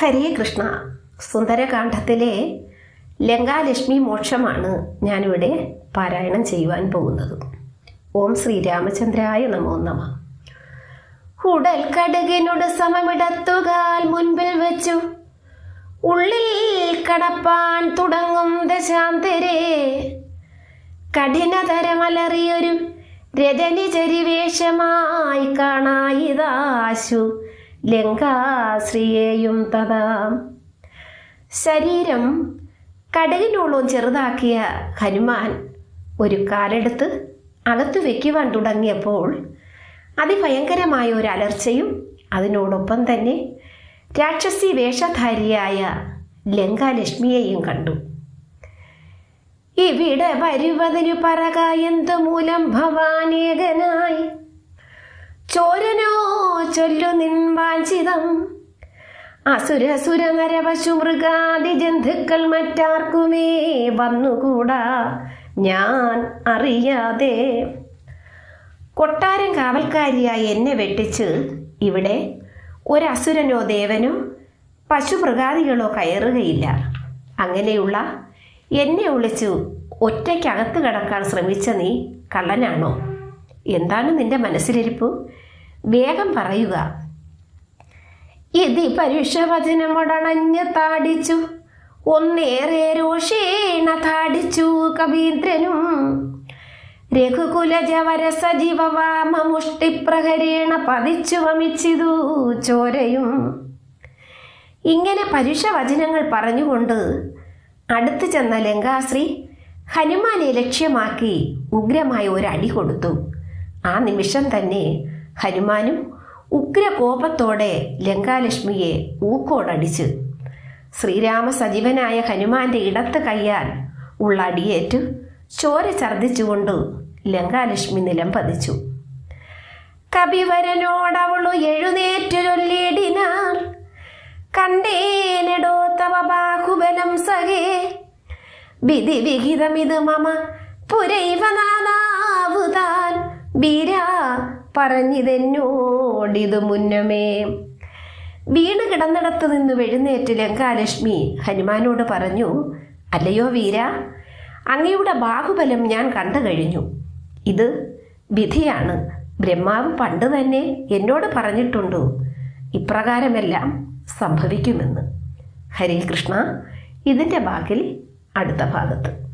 ഹരേ കൃഷ്ണ. സുന്ദരകാന്ഡത്തിലെ ലങ്കാലക്ഷ്മി മോക്ഷമാണ് ഞാനിവിടെ പാരായണം ചെയ്യുവാൻ പോകുന്നത്. ഓം ശ്രീരാമചന്ദ്രായ നമോ നമ. ഉടൽ കടുകിനോട് സമമിടത്തുകാൽ മുൻപിൽ വെച്ചു. ഉള്ളിൽ കടപ്പാൻ തുടങ്ങും ദശാന്തരേ. കഠിനതരമലറിയൊരു രജനി ചരിവേഷമായി കാണായിതാശു. ലങ്കാശ്രീയെയും തഥാ. ശരീരം കടലിനോളം ചെറുതാക്കിയ ഹനുമാൻ ഒരു കാലെടുത്ത് അകത്തു വയ്ക്കുവാൻ തുടങ്ങിയപ്പോൾ അതിഭയങ്കരമായ ഒരു അലർച്ചയും അതിനോടൊപ്പം തന്നെ രാക്ഷസി വേഷധാരിയായ ലങ്കാലക്ഷ്മിയെയും കണ്ടു. ഇവിടെ വരുവതിനു പറക എന്തു മൂലം ഭവാനേകനായി? ചോരനോ ചൊല്ലു നിൻവാഞ്ചിതം അസുരസുര നരപശു മൃഗാദി ജന്തുക്കൾ മറ്റാർക്കുമേ വന്നുകൂടാ? ഞാൻ അറിയാതെ. കൊട്ടാരം കാവൽക്കാരിയായി എന്നെ വെട്ടിച്ച് ഇവിടെ ഒരസുരനോ ദേവനോ പശുമൃഗാദികളോ കയറുകയില്ല. അങ്ങനെയുള്ള എന്നെ ഒളിച്ചു ഒറ്റയ്ക്കകത്ത് കിടക്കാൻ ശ്രമിച്ച നീ കള്ളനാണോ? എന്താണ് നിന്റെ മനസ്സിലിരിപ്പ്? വേഗം പറയുക. ഇതി പരുഷവചനമൊടണഞ്ഞ് താടിച്ചു. ഒന്നേറെ രോഷേണ താടിച്ചു കവീന്ദ്രനും. രഘുകുലജവര സജീവവാമ മുഷ്ടിപ്രഹരേണ പതിച്ചു വമിച്ചിതു ചോരയും. ഇങ്ങനെ പരുഷവചനങ്ങൾ പറഞ്ഞുകൊണ്ട് അടുത്തു ചെന്ന ലങ്കാശ്രീ ഹനുമാനെ ലക്ഷ്യമാക്കി ഉഗ്രമായ ഒരു അടി കൊടുത്തു. ആ നിമിഷം തന്നെ ഹനുമാനും ഉഗ്രകോപത്തോടെ ലങ്കാലക്ഷ്മിയെ ഊക്കോടടിച്ച്. ശ്രീരാമ സജീവനായ ഹനുമാന്റെ ഇടത്ത് കയ്യാൽ ഉള്ള അടിയേറ്റ് ചോര ഛർദ്ദിച്ചുകൊണ്ട് ലങ്കാലക്ഷ്മി നിലം പതിച്ചു. കവിവരനോടവളു എഴുന്നേറ്റ് ചൊല്ലിടിനാൾ കണ്ടേനെടോ തവ ബാഹുബലം സഹേ വിധി വിഹിതമിത് മമ പുരൈവനാദാവുതാൻ വീര പറഞ്ഞിതെന്നോടിതു മുന്നമേ. വീണ് കിടന്നിടത്തു നിന്ന് വെഴുന്നേറ്റ് ലങ്കാലക്ഷ്മി ഹനുമാനോട് പറഞ്ഞു അല്ലയോ വീര അങ്ങയുടെ ബാഹുബലം ഞാൻ കണ്ടു കഴിഞ്ഞു. ഇത് വിധിയാണ്. ബ്രഹ്മാവ് പണ്ട് തന്നെ എന്നോട് പറഞ്ഞിട്ടുണ്ട്. ഇപ്രകാരമെല്ലാം സംഭവിക്കുമെന്ന്. ഹരേ കൃഷ്ണ ഇതിന്റെ ബാക്കിൽ അടുത്ത ഭാഗത്ത്.